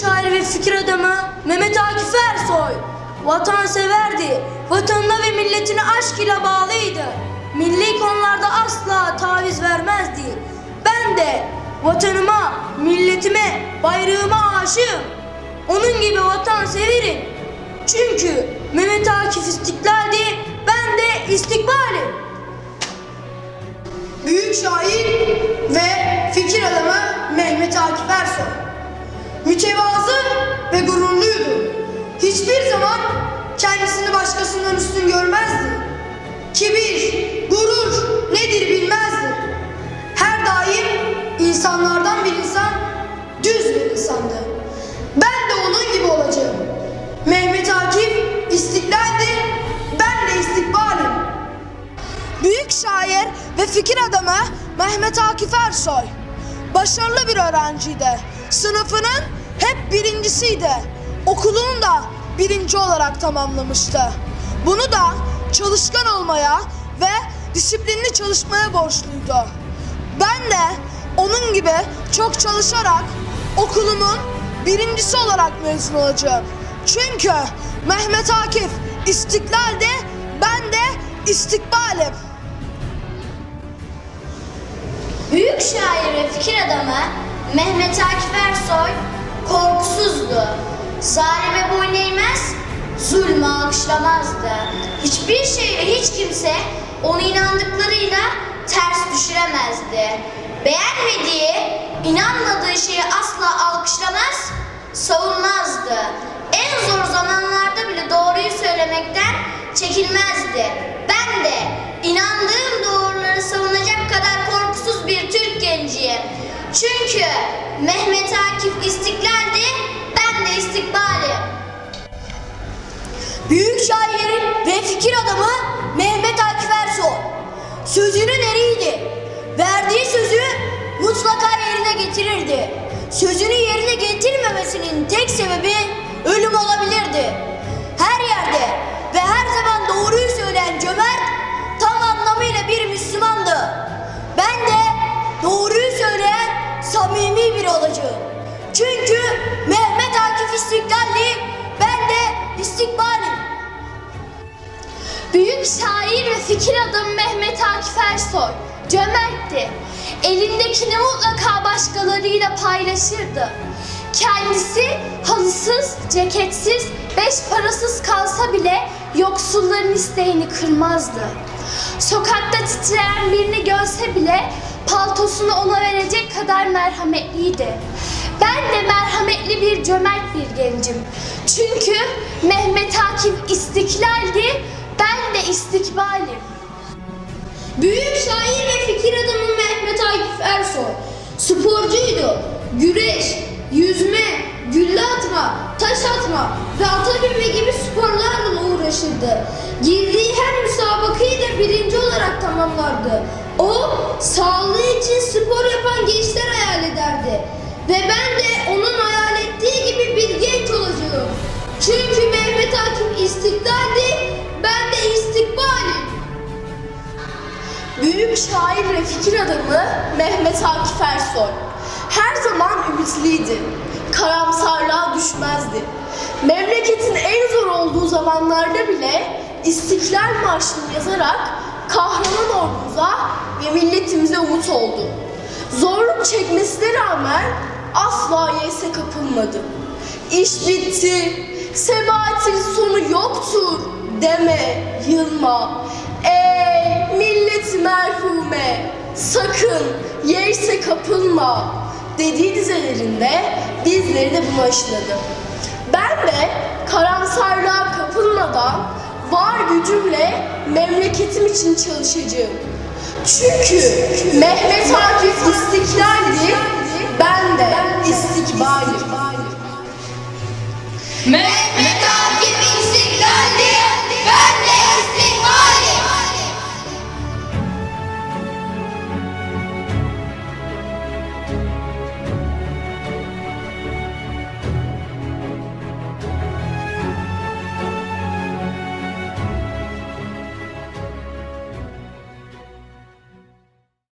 şair ve fikir adamı Mehmet Akif Ersoy vatanseverdi. Vatanına ve milletine aşk ile bağlıydı. Milli konularda asla taviz vermezdi. Ben de vatanıma, milletime, bayrağıma aşığım. Onun gibi vatan severim. Çünkü Mehmet Akif istiklaldi, ben de istikbalim. Büyük şair ve fikir adamı Mehmet Akif Ersoy. Mütevazı ve gururluydu. Hiçbir zaman kendisini başkasından üstün görmezdi. Kibir, gurur nedir bilmezdi. Her daim insanlardan bir insan, düz bir insandı. Ben de onun gibi olacağım. Mehmet Akif istiklaldi, ben de istikbalim. Büyük şair ve fikir adamı Mehmet Akif Ersoy. Başarılı bir öğrenciydi. Sınıfının hep birincisiydi. Okulunu da birinci olarak tamamlamıştı. Bunu da çalışkan olmaya ve disiplinli çalışmaya borçluydu. Ben de onun gibi çok çalışarak okulumun birincisi olarak mezun olacağım. Çünkü Mehmet Akif istiklalde ben de istikbalim. Büyük şair ve fikir adamı Mehmet Akif Ersoy korkusuzdu. Zalime boyun eğmez, zulmü alkışlamazdı. Hiçbir şey hiç kimse onu inandıklarıyla ters düşüremezdi. Beğenmediği, inanmadığı şeyi asla alkışlamaz, savunmazdı. En zor zamanlarda bile doğruyu söylemekten çekilmezdi. Ben de inandığım doğruları savunacak kadar korkusuz bir Türk genciyim. Çünkü Mehmet Akif istiklaldi, şairin ve fikir adamı Mehmet Akif Ersoy. Sözünün eriydi. Verdiği sözü mutlaka yerine getirirdi. Sözünü yerine getirmemesinin tek sebebi ölüm olabilirdi. Her yerde ve her zaman doğruyu söyleyen cömert tam anlamıyla bir Müslümandı. Ben de doğruyu söyleyen samimi biri olacağım. Çünkü Mehmet Akif istiklalli, ben Büyük şair ve fikir adamı Mehmet Akif Ersoy cömertti. Elindekini mutlaka başkalarıyla paylaşırdı. Kendisi halısız, ceketsiz, beş parasız kalsa bile yoksulların isteğini kırmazdı. Sokakta titreyen birini görse bile paltosunu ona verecek kadar merhametliydi. Ben de merhametli bir cömert bir gencim. Çünkü Mehmet Akif istiklaldi, Büyük şair ve fikir adamı Mehmet Akif Ersoy. Sporcuydu. Güreş, yüzme, gülle atma, taş atma ve ata binme gibi sporlarla uğraşırdı. Girdiği her müsabakayı da birinci olarak tamamlardı. O sağlığı için spor yapan gençler hayal ederdi. Ve ben de onun hayal ettiği şair ve fikir adamı Mehmet Akif Ersoy. Her zaman ümitliydi. Karamsarlığa düşmezdi. Memleketin en zor olduğu zamanlarda bile İstiklal Marşı'nı yazarak kahraman ordumuza ve milletimize umut oldu. Zorluk çekmesine rağmen asla yese kapılmadı. İş bitti, sebahatin sonu yoktur deme, yılma. Milleti merhume, sakın yerse kapılma dediği dizelerinde bizleri de buna aşıladı. Ben de karamsarlığa kapılmadan var gücümle memleketim için çalışacağım. Çünkü Mehmet Akif istiklaldi,